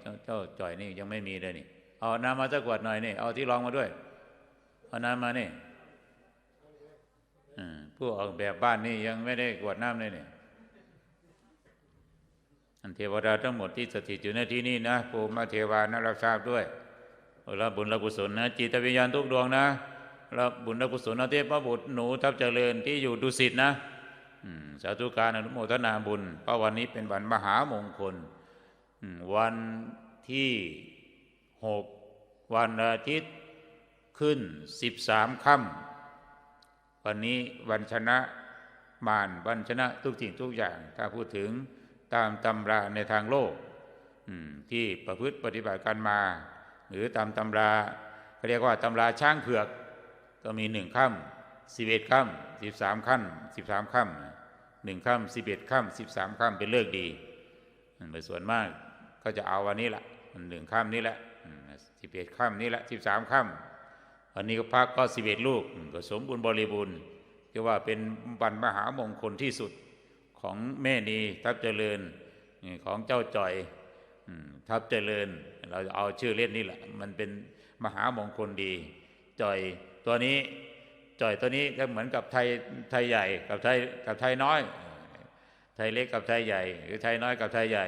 เขาเจ้าจ่อยนี่ยังไม่มีเลยนี่ เอาน้ำมาสักขวดหน่อยนี่ เอาที่รองมาด้วย เอาน้ำมานี่อืมผู้ออกแบบบ้านนี่ยังไม่ได้กวดน้ำเลยนี่อันเทวดาทั้งหมดที่สถิตอยู่ในที่นี่นะภูมิเทวานะรับทราบด้วยรับบุญรับกุศลนะจิตวิญญาณทุกดวงนะรับบุญรับกุศลนะเทพบุตรหนูทับเจริญที่อยู่ดุสิตนะสาธุการอนุโมทนาบุญเพราะวันนี้เป็นวันมหามงคล วันที่หกวันอาทิตย์ขึ้นสิบสามค่ำวันนี้วันชนะมารวันชนะทุกสิ่งทุกอย่าง ถ้าพูดถึงตามตำราในทางโลกที่ประพฤติปฏิบัติกันมา หรือตามตำราเขาเรียกว่าตำราช้างเผือก ก็มีหนึ่งค่ำสิบเอ็ดค่ำสิบสามค่ำสิบสามค่ำหนึ่งค่ำสิบเอ็ดค่ำสิบสามค่ำเป็นเลิกดีโดยส่วนมาก ก็จะเอาวันนี้แหละหนึ่งค่ำนี้แหละสิบเอ็ดค่ำนี้แหละสิบสามค่ำวันนี้ก็พักก็สิบเอ็ดลูกก็สมบูรณ์บริบูรณ์ก็ว่าเป็นวันมหามงคลที่สุดของแม่นีทับเจริญของเจ้าจ่อยทับเจริญ เราเอาชื่อเล่นนี่แหละ มันเป็นมหามงคลดี จ่อยตัวนี้จ่อยตัวนี้ก็เหมือนกับไทยไทยใหญ่กับไทยกับไทยน้อย ไทยเล็กกับไทยใหญ่ หรือไทยน้อยกับไทยใหญ่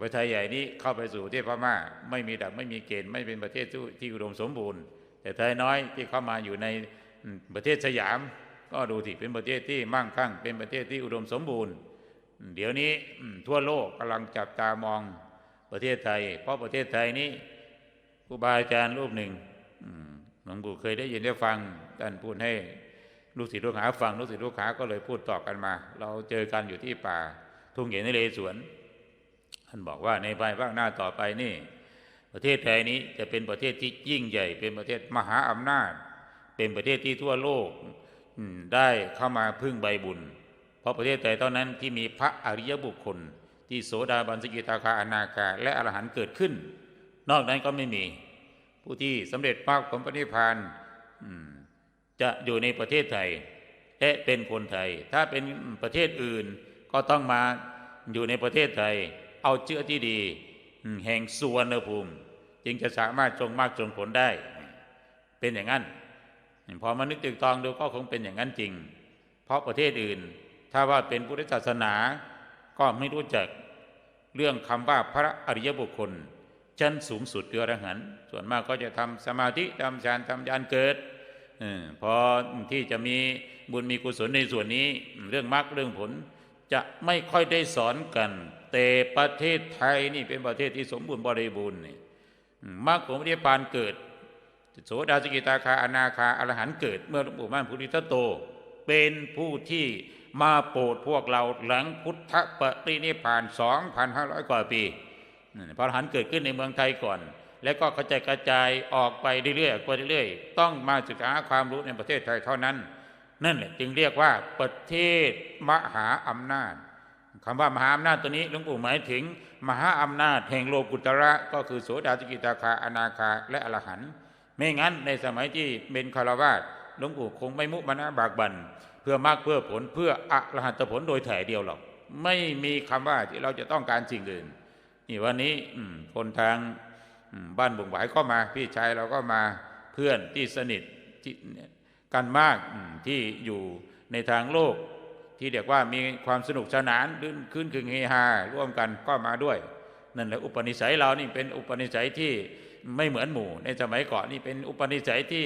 ประเทศใหญ่นี้เข้าไปสู่ที่พม่า ไม่มีดักไม่มีเกณฑ์ไม่เป็นประเทศที่อุดมสมบูรณ์ แต่ไทยน้อยที่เข้ามาอยู่ในประเทศสยาม ก็ดูที่เป็นประเทศที่มั่งคั่ง เป็นประเทศที่อุดมสมบูรณ์ เดี๋ยวนี้ทั่วโลกกำลังจับตามองประเทศไทย เพราะประเทศไทยนี้ครูบาอาจารย์รูปหนึ่งหลวงปู่เคยได้ยินได้ฟังท่านพูดให้ลูกศิษย์ลูกหาฟังลูกศิษย์ลูกหาก็เลยพูดต่อกันมา เราเจอกันอยู่ที่ป่าทุ่งเหยนเลสวนานบอกว่าในภายภาคหน้าต่อไปนี่ ประเทศไทยนี้จะเป็นประเทศที่ยิ่งใหญ่ เป็นประเทศมหาอำนาจ เป็นประเทศที่ทั่วโลกได้เข้ามาพึ่งใบบุญ เพราะประเทศไทยเท่านั้นที่มีพระอริยบุคคล ที่โสดาบันสกิทาคาอนาคาและอรหันต์เกิดขึ้น นอกนั้นก็ไม่มี ผู้ที่สำเร็จมรรคผลปณิพานจะอยู่ในประเทศไทยและเป็นคนไทย ถ้าเป็นประเทศอื่นก็ต้องมาอยู่ในประเทศไทย เอาเชื้อที่ดี แห่งสุวรรณภูมิ จึงจะสามารถจงมากจงผลได้ เป็นอย่างนั้น พอมานึกตึกตองดูก็คงเป็นอย่างนั้นจริง เพราะประเทศอื่น ถ้าว่าเป็นพุทธศาสนา ก็ไม่รู้จักเรื่องคำว่าพระอริยบุคคลชั้นสูงสุดเรือรหันส่วนมากก็จะทำสมาธิทำฌานทำยานเกิดอพอที่จะมีบุญมีกุศลในส่วนนี้ เรื่องมรรคเรื่องผลจะไม่ค่อยได้สอนกัน แต่ประเทศไทยนี่เป็นประเทศที่สมบูรณ์บริบูรณ์นี่มรรคผลนิพพานเกิด โสดาสกิตาคาอนาคาอรหันเกิด เมื่อหลวงปู่มั่นพุทธิตโต เป็นผู้ที่มาโปรดพวกเราหลังพุทธปฏินิพพาน 2,500 กว่าปีพระอรหันต์เกิดขึ้นในเมืองไทยก่อน แล้วก็กระจายกระจายออกไปเรื่อยๆไปเรื่อยๆ ต้องมาศึกษาความรู้ในประเทศไทยเท่านั้น นั่นแหละจึงเรียกว่าประเทศมหาอำนาจ คำว่ามหาอำนาจตัวนี้หลวงปู่หมายถึง มหาอำนาจแห่งโลกุตระก็คือโสดาสกิตาคาอนาคาและอรหันต์ไม่งั้นในสมัยที่เป็นคารวาสหลวงปู่คงไม่มุมานะบากบันเพื่อมากเพื่อผลเพื่ออรหันตผลโดยถ่เดียวหรอกไม่มีคำว่าที่เราจะต้องการสิ่งอื่นนี่วันนี้คนทางบ้านบุงหวายก็มาพี่ชายเราก็มาเพื่อนที่สนิทที่กันมากที่อยู่ในทางโลก ที่เรียกว่ามีความสนุกสนานลื่นขึ้นคึงเฮฮาร่วมกันก็มาด้วย นั่นแหละอุปนิสัยเรานี่เป็นอุปนิสัยที่ไม่เหมือนหมู่ ในสมัยก่อนนี่เป็นอุปนิสัยที่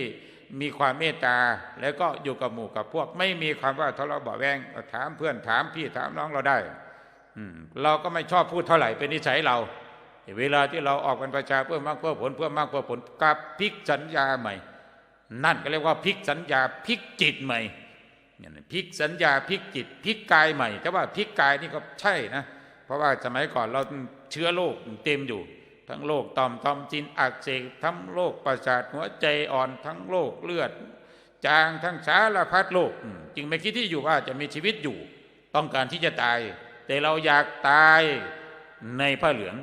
มีความเมตตาแล้วก็อยู่กับหมู่กับพวก ไม่มีความว่าทะเลาะเบาแวงถามเพื่อนถามพี่ถามน้องเราได้เราก็ไม่ชอบพูดเท่าไหร่เป็นนิสัยเรา เวลาที่เราออกเป็นประชาเพื่อมากเพื่อผลเพื่อมากเพื่อผลกับพิกสัญญาใหม่ นั่นก็เรียกว่าพิกสัญญาพิกจิตใหม่ เนี่ยพิกสัญญาพิกจิตพิกกายใหม่แต่ว่าพิกกายนี่ก็ใช่นะเพราะว่าสมัยก่อนเราเชื้อโรคเต็มอยู่ ทั้งโรคต่อมทอมจินอักเสบทั้งโรคประสาทหัวใจอ่อนทั้งโรคเลือด จางทั้งสารพัดโรคจึงไม่คิดที่อยู่ว่าจะมีชีวิตอยู่ ต้องการที่จะตาย แต่เราอยากตายในผ้าเหลือง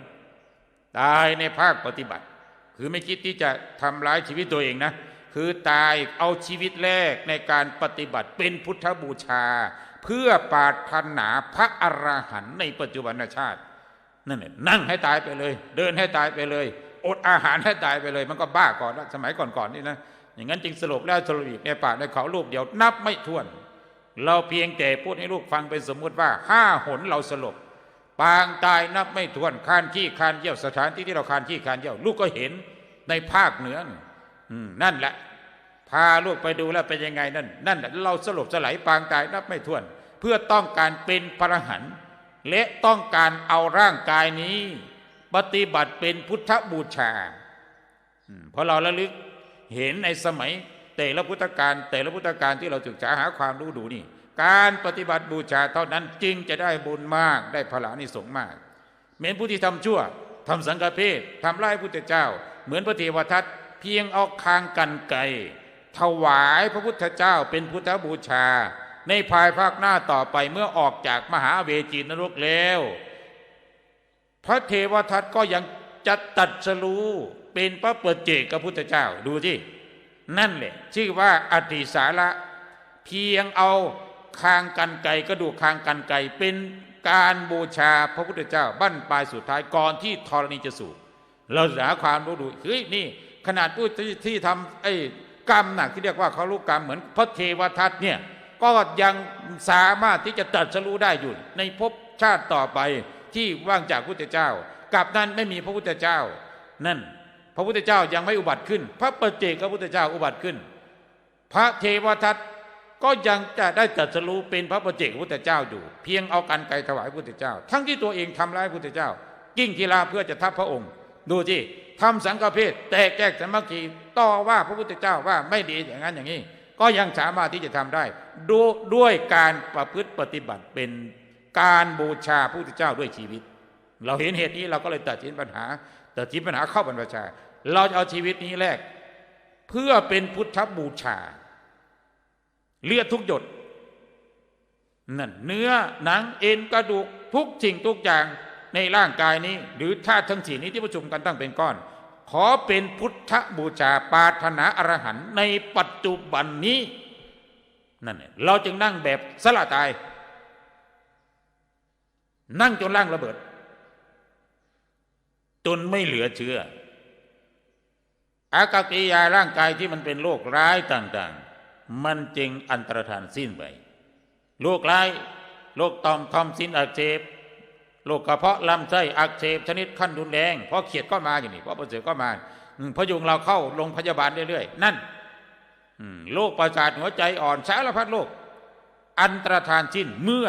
ตายในภาคปฏิบัติ คือไม่คิดที่จะทำร้ายชีวิตตัวเองนะ คือตายเอาชีวิตแรกในการปฏิบัติเป็นพุทธบูชา เพื่อปาถนาพระอรหันต์ในปัจจุบันชาตินั่นแหละนั่งให้ตายไปเลย เดินให้ตายไปเลย อดอาหารให้ตายไปเลย มันก็บ้าก่อนละสมัยก่อนๆนี่นะอย่างนั้นจึงสลบแล้วสลบอีกในป่าในเขารูปเดียวนับไม่ถ้วน เราเพียงแต่พูดให้ลูกฟังเป็นสมมุติว่าห้าหนเราสลบปางตายนับไม่ถ้วนคานขี้คานเยี่ยวสถานที่ที่เราคานขี้คานเยี่ยว ลูกก็เห็นในภาคเหนือ นั่นแหละ พาลูกไปดูแล้วเป็นยังไงนั่น นั่นแหละเราสลบสลายปางตายนับไม่ถ้วน เพื่อต้องการเป็นพระหันและต้องการเอาร่างกายนี้ ปฏิบัติเป็นพุทธบูชาเพราะเราระลึกเห็นในสมัย แต่ละพุทธการแต่ละพุทธการที่เราศึกษาหาความรู้ดูนี่ การปฏิบัติบูชาเท่านั้นจึงจะได้บุญมากได้พลานิสงส์มากเหมือนผู้ที่ทำชั่วทำสังฆเพศทำร้ายพุทธเจ้า เหมือนพระเทวทัต พียงเอาคางกันไกรถวายพระพุทธเจ้าเป็นพุทธบูชา ในภายภาคหน้าต่อไปเมื่อออกจากมหาเวจีนรกแล้ว พระเทวทัตก็ยังจะตัดสรู้เป็นพระเปิดเจกกับพุทธเจ้าดูที่นั่นแหละชื่อว่าอติสาระเพียงเอาคางกันไก่กระดูกคางกันไก่เป็นการบูชาพระพุทธเจ้าบั้นปลายสุดท้ายก่อนที่ธรณีจะสูบเราหาความรู้ดูเฮ้ยนี่ ขนาดผู้ที่ที่ทำไอ้กรรมหนักที่เรียกว่าเขารู้กรรมเหมือนพระเทวทัตเนี่ยก็ยังสามารถที่จะตรัสรู้ได้อยู่ ในภพชาติต่อไปที่ว่างจากพุทธเจ้ากับนั้นไม่มีพระพุทธเจ้า นั่น พระพุทธเจ้ายังไม่อุบัติขึ้น พระปัจเจกพระพุทธเจ้าอุบัติขึ้น พระเทวทัตก็ยังจะได้ตรัสรู้เป็นพระประเจกพุทธเจ้าอยู่ เพียงเอากันไกรถวายพุทธเจ้า ทั้งที่ตัวเองทำร้ายพุทธเจ้า กิ้งกีฬาเพื่อจะทับพระองค์ ดูที่ทำสังฆเพศแตกแยกสามัคคีต่อว่าพระพุทธเจ้าว่าไม่ดีอย่างนั้นอย่างนี้ ก็ยังสามารถที่จะทำได้ดูด้วยการประพฤติปฏิบัติเป็นการบูชาพระพุทธเจ้าด้วยชีวิต เราเห็นเหตุนี้เราก็เลยตัดสินปัญหาตัดสินปัญหาเข้าบรรพชา เราจะเอาชีวิตนี้แลกเพื่อเป็นพุทธบูชา เลือดทุกหยดนั่นเนื้อหนังเอ็นกระดูกทุกสิ่งทุกอย่าง ในร่างกายนี้ หรือธาตุทั้งสี่นี้ที่ประชุมกันตั้งเป็นก้อน ขอเป็นพุทธบูชาปาถนาอรหันในปัจจุบันนี้นั่นเนี่ยเราจึงนั่งแบบสละตาย นั่งจนร่างระเบิด จนไม่เหลือเชื้อ อากาศิยาร่างกายที่มันเป็นโรคร้ายต่างๆ มันจึงอันตรธานสิ้นไปโรคร้ายโรคตอมทอมสิ้นอักเสบ โรคกระเพาะลำไส้อักเสบชนิดขั้นรุนแรงเพราะเขียดก็มาอยู่นี่เพราะประเสริฐก็มาพยุงเราเข้าโรงพยาบาลเรื่อยๆนั่นโรคประสาทหัวใจอ่อนสารพัดโรคอันตรธานสิ้นเมื่อ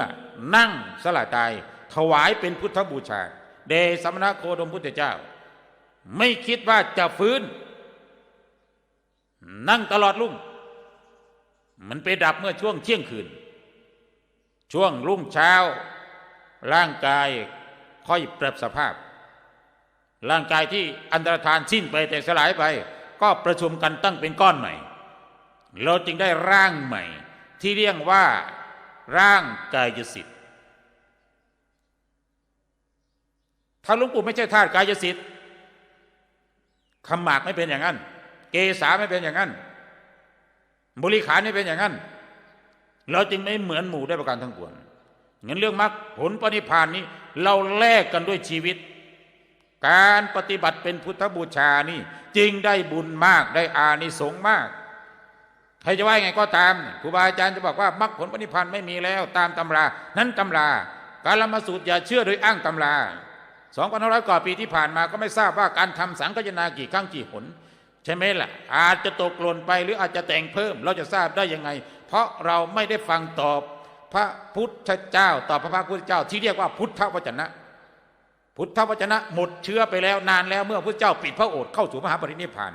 นั่งสละตาย ถวายเป็นพุทธบูชาเดสมณโคดมพุทธเจ้า ไม่คิดว่าจะฟื้น นั่งตลอดรุ่ง มันไปดับเมื่อช่วงเที่ยงคืน ช่วงรุ่งเช้า ร่างกายค่อยปรับสภาพ ร่างกายที่อันตรธานสิ้นไปแต่สลายไป ก็ประชุมกันตั้งเป็นก้อนใหม่ เราจึงได้ร่างใหม่ ที่เรียกว่า ร่างกายสิทธิ์ถ้าหลวงปู่ไม่ใช่ธาตุกายสิทธิ์คำหมากไม่เป็นอย่างนั้น เกษาไม่เป็นอย่างนั้น บริขารไม่เป็นอย่างนั้น เราจึงไม่เหมือนหมู่ได้ประการทั้งปวง งั้นเรื่องมรรคผลปณิพานนี้ เราแลกกันด้วยชีวิต การปฏิบัติเป็นพุทธบูชานี่จึงได้บุญมากได้อานิสงส์มากใครจะว่าไงก็ตามครูบาอาจารย์จะบอกว่ามรรคผลปณิพันไม่มีแล้วตามตำรา นั้นตำรา การละมาสูตรอย่าเชื่อโดยอ้างตำราสองพันห้าร้อยกว่าปีที่ผ่านมาก็ไม่ทราบว่าการทำสังฆยนากี่ครั้งกี่หนใช่ไหมล่ะ อาจจะตกหล่นไปหรืออาจจะแต่งเพิ่ม เราจะทราบได้ยังไง เพราะเราไม่ได้ฟังตอบ ระพุทธเจ้า ต่อพระพุทธเจ้า ที่เรียกว่าพุทธวจนะ พุทธวจนะ หมดเชื้อไปแล้วนานแล้วเมื่อพระเจ้าปิดพระโอษฐ์เข้าสู่มหาปรินิพพาน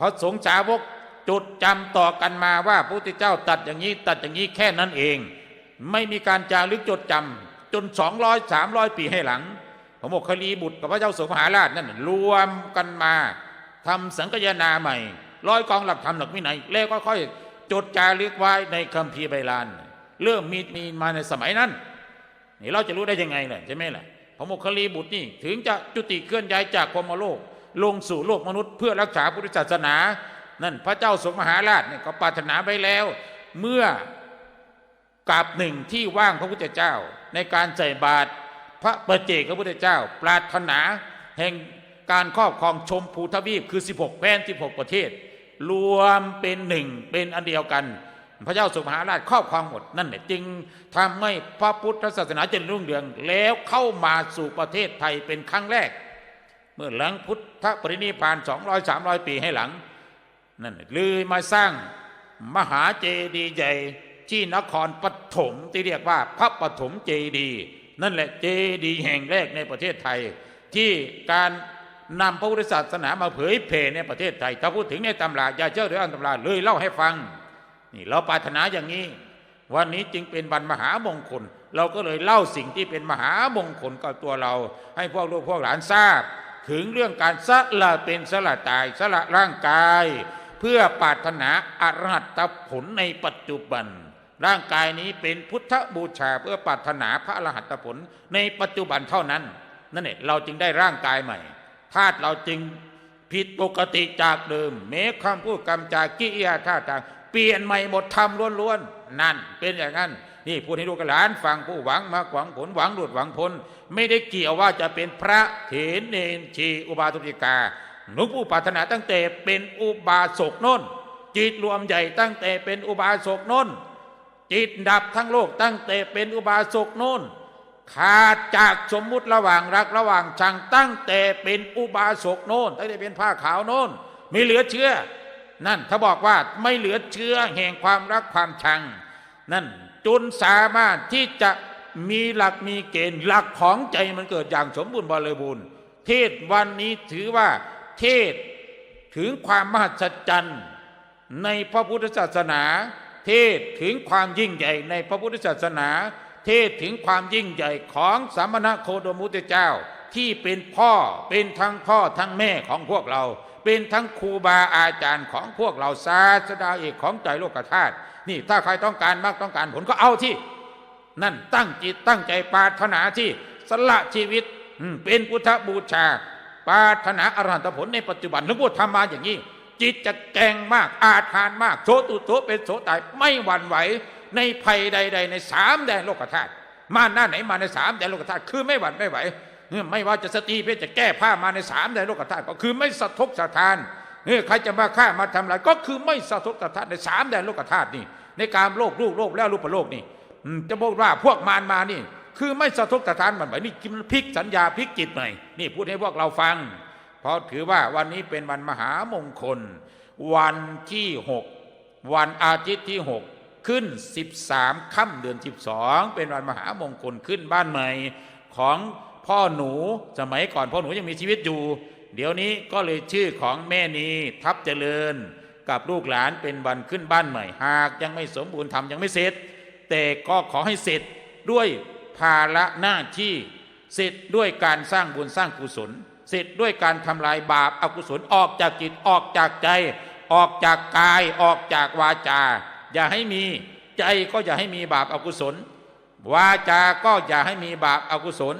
พระสงฆ์สาวกจดจำต่อกันมาว่าพระพุทธเจ้าตัดอย่างนี้ตัดอย่างนี้แค่นั้นเอง ไม่มีการจารึกจดจำจนสองร้อยสามร้อยปีให้หลังพระโมคคัลลีบุตรกับพระเจ้าสมหาราชนั่นรวมกันมาทำสังกยนาใหม่ร้อยกองหลักธรรมหลักวินัยแล้วก็ค่อยจดจารึกไว้ในคัมภีร์ไบลาน เริ่มมีมีมาในสมัยนั้นนี่เราจะรู้ได้ยังไงล่ะใช่ไหมล่ะพระโมคคัลลีบุตรนี่ถึงจะจุติเคลื่อนย้ายจากพรหมโลก ลงสู่โลกมนุษย์เพื่อรักษาพุทธศาสนา นั่นพระเจ้าสมมหาราชเนี่ยก็ปรารถนาไว้แล้ว เมื่อกับหนึ่งที่ว่างพระพุทธเจ้า ในการใส่บาตรพระประเจกพระพุทธเจ้า ปรารถนาแห่งการครอบครองชมพูทวีปคือ 16แคว้น16 ประเทศ รวมเป็นหนึ่งเป็นอันเดียวกัน พระเจ้าสุมหาราชครอบครองหมดนั่นแหละจึงทำให้พระพุทธศาสนาเจริญรุ่งเรือง แล้วเข้ามาสู่ประเทศไทยเป็นครั้งแรก เมื่อหลังพุทธปรินิพาน200 300 ปีให้หลังนั่นเลยมาสร้างมหาเจดีย์ใหญ่ที่นครปฐมที่เรียกว่าพระปฐมเจดีย์นั่นแหละเจดีย์แห่งแรกในประเทศไทย ที่การนำพระพุทธศาสนามาเผยแผ่ในประเทศไทย ถ้าพูดถึงในตำราอย่าเชื่อหรืออันตำราเลยเล่าให้ฟัง นี่เราปรารถนาอย่างนี้ วันนี้จึงเป็นวันมหามงคล เราก็เลยเล่าสิ่งที่เป็นมหามงคลกับตัวเรา ให้พวกลูกพวกหลานทราบ ถึงเรื่องการสละเป็นสละตายสละร่างกาย เพื่อปรารถนาอรหัตผลในปัจจุบัน ร่างกายนี้เป็นพุทธบูชาเพื่อปรารถนาพระอรหัตผลในปัจจุบันเท่านั้นนั่นเองเราจึงได้ร่างกายใหม่ธาตุเราจึงผิดปกติจากเดิมเมฆคำพูดกำจากิริยาท่าทาง เปลี่ยนใหม่หมดทำล้วนๆนั่นเป็นอย่างนั้น นี่พูดให้ลูกกับหลานฟังผู้หวังมาหวังผลหวังหลุดหวังพ้นไม่ได้เกี่ยวว่าจะเป็นพระเถรเนนชีอุบาทุติกาหลวงปู่ปรารถนาตั้งแต่เป็นอุบาสกโน้นจิตรวมใหญ่ตั้งแต่เป็นอุบาสกโน้นจิตดับทั้งโลกตั้งแต่เป็นอุบาสกโน้นขาดจากสมมุติระหว่างรักระหว่างชังตั้งแต่เป็นอุบาสกโน้นตั้งแต่เป็นผ้าขาวโน้นไม่เหลือเชื่อ นั่นถ้าบอกว่าไม่เหลือเชื่อแห่งความรักความชัง นั่นจนสามารถที่จะมีหลักมีเกณฑ์หลักของใจมันเกิดอย่างสมบูรณ์บริบูรณ์ เทศวันนี้ถือว่าเทศถึงความมหัศจรรย์ในพระพุทธศาสนา เทศถึงความยิ่งใหญ่ในพระพุทธศาสนา เทศถึงความยิ่งใหญ่ของสามณโคดมุตเจ้าที่เป็นพ่อเป็นทั้งพ่อทั้งแม่ของพวกเรา เป็นทั้งครูบาอาจารย์ของพวกเราศาสดาเอกของใจโลกธาตุนี่ถ้าใครต้องการมากต้องการผลก็เอาที่ นั่นตั้งจิตตั้งใจปาถนาที่สละชีวิตเป็นพุทธบูชา ปาถนาอรหันตผลในปัจจุบันหลวงพ่อทำมาอย่างนี้ จิตจะแกงมากอาถานมากโสตุโสเป็นโสตายไม่หวั่นไหวในภัยใด ๆ ในสามแดนโลกธาตุมาหน้าไหนมาในสามแดนโลกธาตุคือไม่หวั่นไม่ไหว เออไม่ว่าจะสตรีเพศจะแก้ผ้ามาในสามแดนโลกธาตุก็คือไม่สะทกสะทานเออใครจะมาฆ่ามาทำลายก็คือไม่สะทกสะทานในสามแดนโลกธาตุนี่ ในการโลกลูกโลกแล้วรูปโลกนี่จะบอกว่าพวกมารมานี่ คือไม่สะทกสะทานมันไหวนี่มันพลิกสัญญาพลิกจิตใหม่นี่พูดให้พวกเราฟัง เพราะถือว่าวันนี้เป็นวันมหามงคล วันที่หกวันอาทิตย์ที่หกขึ้น 13 ค่ำเดือน 12 เป็นวันมหามงคลขึ้นบ้านใหม่ของ พ่อหนูสมัยก่อนพ่อหนูยังมีชีวิตอยู่ เดี๋ยวนี้ก็เลยชื่อของแม่นีทับเจริญ กับลูกหลานเป็นวันขึ้นบ้านใหม่หากยังไม่สมบูรณ์ทำยังไม่เสร็จ แต่ก็ขอให้เสร็จด้วยภาระหน้าที่เสร็จด้วยการสร้างบุญสร้างกุศล เสร็จด้วยการทำลายบาปอกุศลออกจากจิตออกจากใจ ออกจากกายออกจากวาจา อย่าให้มีใจก็อย่าให้มีบาปอกุศล วาจาก็อย่าให้มีบาปอกุศล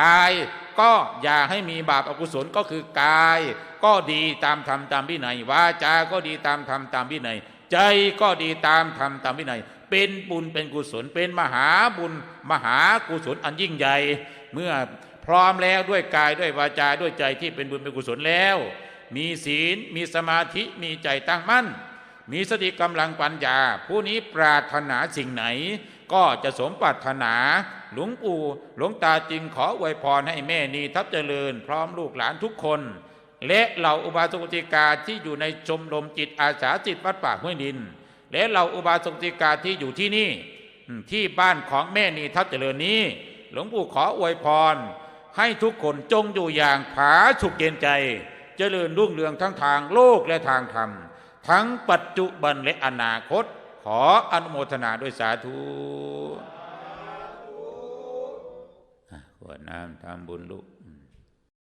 กายก็อย่าให้มีบาปอกุศลก็คือกาย ก็ดีตามธรรมตามวินัยวาจาก็ดีตามธรรมตามวินัย ใจก็ดีตามธรรมตามวินัย เป็นบุญเป็นกุศล เป็นมหาบุญ มหากุศลอันยิ่งใหญ่ เมื่อพร้อมแล้วด้วยกายด้วยวาจาด้วยใจที่เป็นบุญเป็นกุศลแล้ว มีศีลมีสมาธิมีใจตั้งมั่น มีสติกำลังปัญญา ผู้นี้ปรารถนาสิ่งไหน ก็จะสมปรารถนา หลวงปู่หลวงตาจึงขออวยพรให้แม่นีทับเจริญ พร้อมลูกหลานทุกคน และเหล่าอุบาสกติกาที่อยู่ในชมรมจิตอาสาจิตวัดป่าห้วยดิน และเหล่าอุบาสกติกาที่อยู่ที่นี่ ที่บ้านของแม่นีทับเจริญนี้ หลวงปู่ขออวยพร ให้ทุกคนจงอยู่อย่างผาสุกเย็นใจ เจริญรุ่งเรืองทั้งทางโลกและทางธรรม ทั้งปัจจุบันและอนาคต ขออนุโมทนาด้วยสาธุ อะขวดน้ำทำบุญลูก